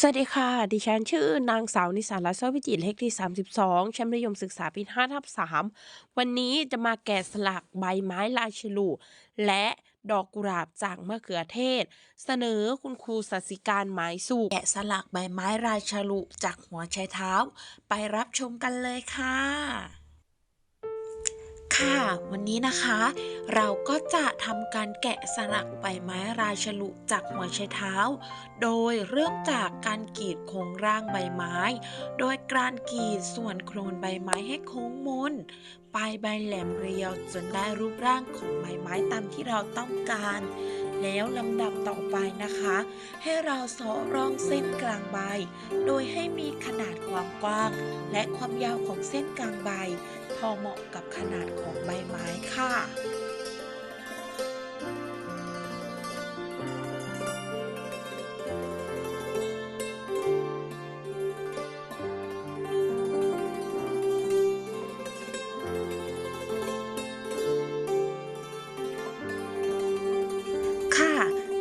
สวัสดีค่ะ ดิฉันชื่อนางสาวนิสารัศวิจิตรเลขที่ 32 ชั้นมัธยมศึกษาปี5ทับ3วันนี้จะมาแกะสลักใบไม้ลายฉลุและดอกกุหลาบจากมะเขือเทศ เสนอคุณครูสัสิการหมายสุขแกะสลักใบไม้ลายฉลุจากหัวไชเท้า ไปรับชมกันเลยค่ะ ค่ะ วันนี้นะคะ เราก็จะทำการแกะสลักใบไม้ราฉลุจากหัวไชเท้า โดยเริ่มจากการกรีดโครงร่างใบไม้ โดยการกรีดส่วนโครงใบไม้ให้โค้งมนปลายใบแหลมเรียวจนได้รูปร่างของใบไม้ตามที่เราต้องการ แล้วลำดับต่อไปนะคะ ให้เราเสาะร่องเส้นกลางใบ โดยให้มีขนาดความกว้าง และความยาวของเส้นกลางใบ พอเหมาะกับขนาดของใบไม้ค่ะค่ะ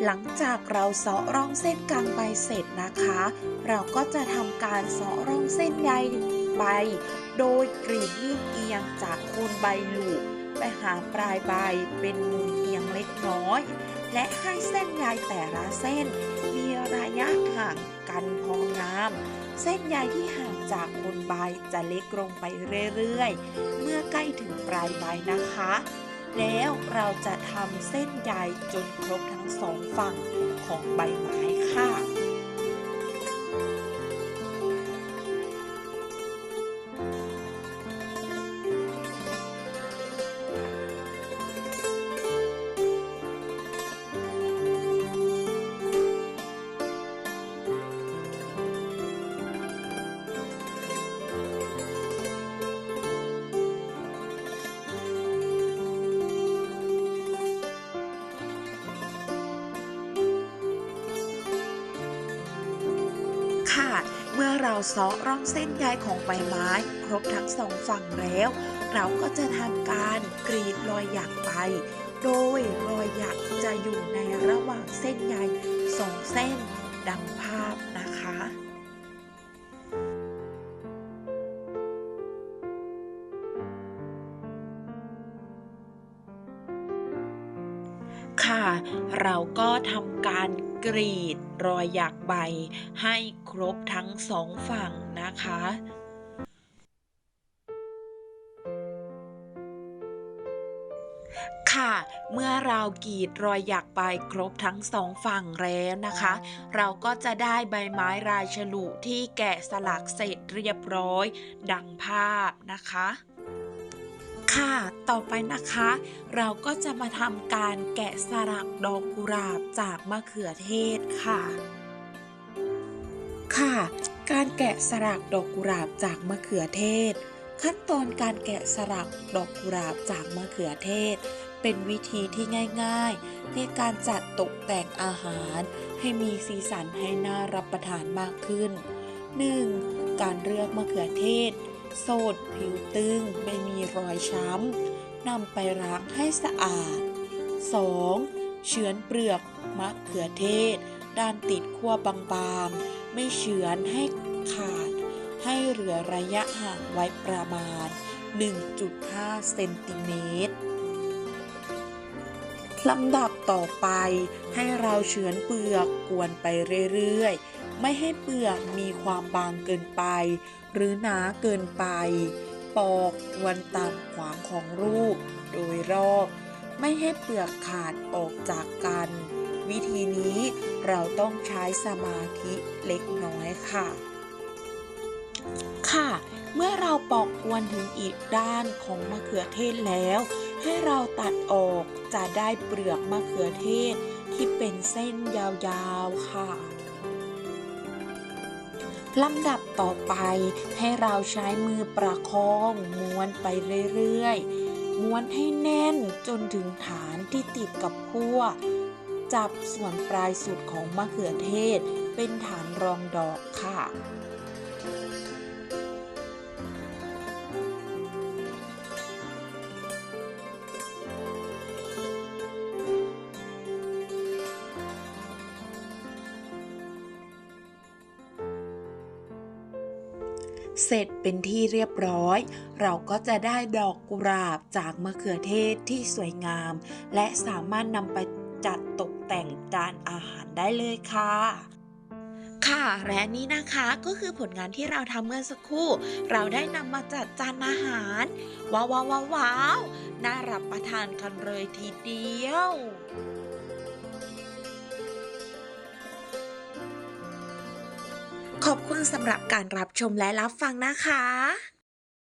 หลังจากเราเสาะร่องเส้นกลางใบเสร็จนะคะ เราก็จะทำการเสาะร่องเส้นใย ใบ โดยกรีดยื่นเอียงจากโคนใบหลูกไปหาปลายใบเป็นมุมเอียงเล็กน้อย และให้เส้นใยแต่ละเส้น มีระยะห่างกันพองาม เส้นใยที่ห่างจากโคนใบจะเล็กลงไปเรื่อยๆ เมื่อใกล้ถึงปลายใบนะคะ แล้วเราจะทำเส้นใยจนครบทั้งสองฝั่งของใบไม้ค่ะ เมื่อเราเซาะร่องเส้นใยของใบไม้ ครบทั้งสองฝั่งแล้ว เราก็จะทำการกรีดรอยหยักไป โดยรอยหยักจะอยู่ในระหว่างเส้นใยสองเส้นดังภาพนะคะค่ะ เราก็ทำการ กรีดรอยหยักใบ ให้ครบทั้งสองฝั่งนะคะค่ะ เมื่อเรากรีดรอยหยักใบครบทั้งสองฝั่งแล้วนะคะ เราก็จะได้ใบไม้ลายฉลุที่แกะสลักเสร็จเรียบร้อย ดังภาพนะคะ ค่ะ ต่อไปนะคะ เราก็จะมาทำการแกะสลักดอกกุหลาบจากมะเขือเทศค่ะ ค่ะ การแกะสลักดอกกุหลาบจากมะเขือเทศ ขั้นตอนการแกะสลักดอกกุหลาบจากมะเขือเทศ เป็นวิธีที่ง่ายๆ ในการจัดตกแต่งอาหาร ให้มีสีสันให้น่ารับประทานมากขึ้น 1. การเลือกมะเขือเทศ สดผิวตึงไม่มีรอยช้ำนำไปล้างให้สะอาด 2. เฉือนเปลือกมะเขือเทศ ด้านติดขั้วบางๆ ไม่เฉือนให้ขาด ให้เหลือระยะห่างไว้ประมาณ 1.5 เซนติเมตรลำดับต่อไปให้เราเฉือนเปลือกกวนไปเรื่อยๆ ไม่ให้เปลือกมีความบางเกินไป หรือหนาเกินไป ปอกกวนตามขวางของรูป โดยรอบ ไม่ให้เปลือกขาดออกจากกัน วิธีนี้เราต้องใช้สมาธิเล็กน้อยค่ะ ค่ะ เมื่อเราปอกกวนถึงอีกด้านของมะเขือเทศแล้ว ให้เราตัดออกจะได้เปลือกมะเขือเทศที่เป็นเส้นยาวๆค่ะ ลำดับต่อไปให้เราใช้มือประคองม้วนไปเรื่อยๆ ม้วนให้แน่นจนถึงฐานที่ติดกับขั้ว จับส่วนปลายสุดของมะเขือเทศเป็นฐานรองดอกค่ะ เสร็จเป็นที่เรียบร้อย เราก็จะได้ดอกกุหลาบจากมะเขือเทศที่สวยงาม และสามารถนำไปจัดตกแต่งจานอาหารได้เลยค่ะค่ะและนี่นะคะก็คือผลงานที่เราทำเมื่อสักครู่ เราได้นำมาจัดจานอาหารว้าวว้าวว้าวน่ารับประทานกันเลยทีเดียว ขอบคุณสำหรับการรับชมและรับฟังนะคะ